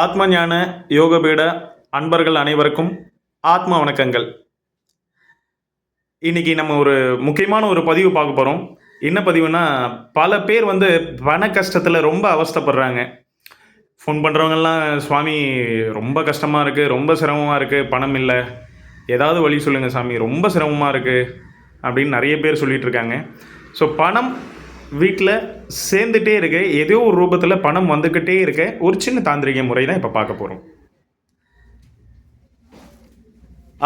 ஆத்ம ஞான யோகபீட அன்பர்கள் அனைவருக்கும் ஆத்ம வணக்கங்கள். இன்னைக்கு நம்ம ஒரு முக்கியமான ஒரு பதிவு பார்க்க போகிறோம் என்ன பதிவுனா பல பேர் வந்து பண கஷ்டத்தில் ரொம்ப அவஸ்தைப்படுறாங்க. ஃபோன் பண்ணுறவங்கெல்லாம் சுவாமி ரொம்ப கஷ்டமாக இருக்குது ரொம்ப சிரமமாக இருக்குது பணம் இல்லை. ஏதாவது வழி சொல்லுங்கள் சாமி ரொம்ப சிரமமாக இருக்குது அப்படின்னு நிறைய பேர் சொல்லிகிட்டு இருக்காங்க. ஸோ பணம் வீட்டில் சேர்ந்துட்டே இருக்க. ஏதோ ஒரு ரூபத்தில் பணம் வந்துக்கிட்டே இருக்க. ஒரு சின்ன தாந்திரிக முறை தான் இப்போ பார்க்க போகிறோம்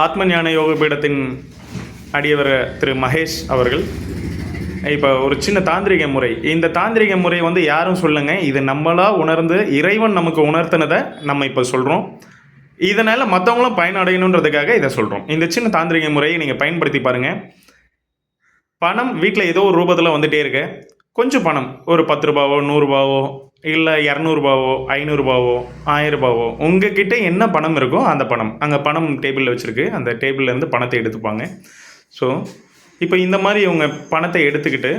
ஆத்ம ஞான யோக பீடத்தின் அடியவர் திரு மகேஷ் அவர்கள் இப்போ ஒரு சின்ன தாந்திரிக முறை. இந்த தாந்திரிக முறை வந்து யாரும் சொல்லுங்க. இது நம்மளாக உணர்ந்து இறைவன் நமக்கு உணர்த்தினதை நம்ம இப்போ சொல்கிறோம் இதனால் மற்றவங்களும் பயனடையணுன்றதுக்காக இதை சொல்கிறோம் இந்த சின்ன தாந்திரிக முறையை நீங்கள் பயன்படுத்தி பாருங்கள் பணம் வீட்டில் ஏதோ ஒரு ரூபத்தில் வந்துகிட்டே இருக்கு. கொஞ்சம் பணம். ஒரு பத்து ரூபாவோ நூறுரூபாவோ இல்லை இரநூறுபாவோ ஐநூறுரூபாவோ ஆயிரரூபாவோ உங்ககிட்ட என்ன பணம் இருக்கோ அந்த பணம். அங்கே பணம் டேபிளில் வச்சுருக்கு. அந்த டேபிள்லேருந்து பணத்தை எடுத்துப்பாங்க. ஸோ இப்போ இந்த மாதிரி இவங்க பணத்தை எடுத்துக்கிட்டு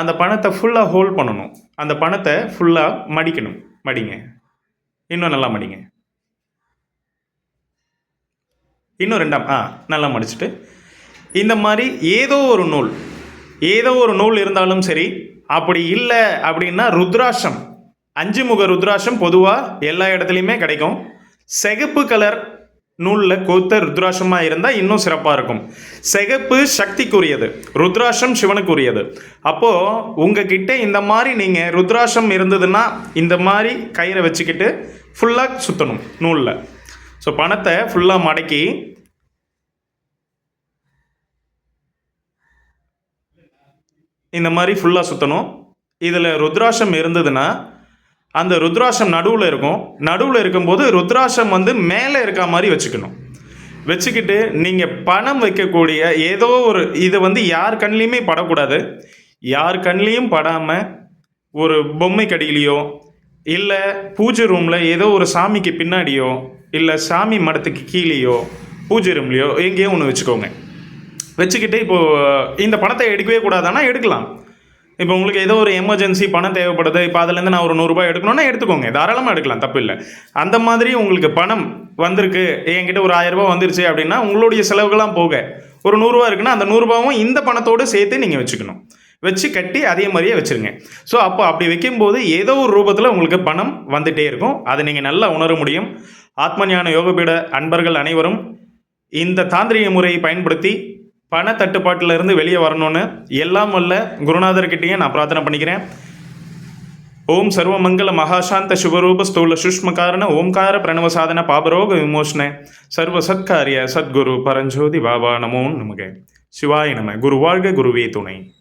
அந்த பணத்தை ஃபுல்லாக ஹோல்ட் பண்ணணும். அந்த பணத்தை ஃபுல்லாக மடிக்கணும். மடிங்க. இன்னும் நல்லா மடிங்க. இன்னும் ரெண்டாம் ஆ நல்லா மடிச்சுட்டு. இந்த மாதிரி ஏதோ ஒரு நூல் ஏதோ ஒரு நூல் இருந்தாலும் சரி அப்படி இல்லை அப்படின்னா ருத்ராஷம் அஞ்சு முக ருத்ராஷம் பொதுவாக எல்லா இடத்துலையுமே கிடைக்கும். சிகப்பு கலர் நூலில் கோத்த ருத்ராஷமாக இருந்தால் இன்னும் சிறப்பாக இருக்கும். சிகப்பு சக்திக்குரியது ருத்ராஷம் சிவனுக்குரியது. அப்போது உங்ககிட்ட இந்த மாதிரி நீங்கள் ருத்ராஷம் இருந்ததுன்னா இந்த மாதிரி கயிறை வச்சுக்கிட்டு ஃபுல்லாக சுற்றணும் நூலில். ஸோ பணத்தை ஃபுல்லாக மடக்கி இந்த மாதிரி ஃபுல்லாக சுற்றணும் இதில் ருத்ராசம் இருந்ததுன்னா அந்த ருத்ராசம் நடுவில் இருக்கும். நடுவில் இருக்கும்போது ருத்ராசம் வந்து மேலே இருக்க மாதிரி வச்சுக்கணும். வச்சுக்கிட்டு நீங்கள் பணம் வைக்கக்கூடிய ஏதோ ஒரு இதை வந்து யார் கண்லேயுமே படக்கூடாது. யார் கண்லேயும் படாமல் ஒரு பொம்மை கடியிலையோ இல்லை பூஜை ரூமில் ஏதோ ஒரு சாமிக்கு பின்னாடியோ இல்லை சாமி மடத்துக்கு கீழேயோ பூஜை ரூம்லேயோ எங்கேயோ ஒன்று வச்சுக்கோங்க. வச்சுக்கிட்டு இப்போது இந்த பணத்தை எடுக்கவே கூடாதானா? எடுக்கலாம். இப்போ உங்களுக்கு ஏதோ ஒரு எமர்ஜென்சி பணம் தேவைப்படுது. இப்போ அதுலேருந்து நான் ஒரு நூறுரூபா எடுக்கணும்னா எடுத்துக்கோங்க. தாராளமாக எடுக்கலாம் தப்பு இல்லை. அந்த மாதிரி உங்களுக்கு பணம் வந்திருக்கு. என்கிட்ட ஒரு ஆயிரம் வந்துருச்சு அப்படின்னா உங்களுடைய செலவுகள்லாம் போக. ஒரு நூறுரூவா இருக்குன்னா அந்த நூறுரூபாவும் இந்த பணத்தோடு சேர்த்து நீங்கள் வச்சுக்கணும். வச்சு கட்டி அதே மாதிரியே வச்சுருங்க. ஸோ அப்போ அப்படி வைக்கும்போது ஏதோ ஒரு ரூபத்தில் உங்களுக்கு பணம் வந்துகிட்டே இருக்கும். அதை நீங்கள் நல்லா உணர முடியும். ஆத்மஞான யோகபீட அன்பர்கள் அனைவரும் இந்த தாந்திரிக முறையை பயன்படுத்தி பண தட்டுப்பாட்டில் இருந்து வெளியே வரணும்னு எல்லாம் வல்ல குருநாதர்கிட்டேயே நான் பிரார்த்தனை பண்ணிக்கிறேன். ஓம் சர்வமங்கல மகாசாந்த சுபரூப ஸ்தூல சுஷ்ம காரண ஓம்கார பிரணவ சாதன பாபரோக விமோஷன சர்வ சத்காரிய சத்குரு பரஞ்சோதி பாபா நமோ நமக. சிவாய நம. குரு வாழ்க குருவே துணை.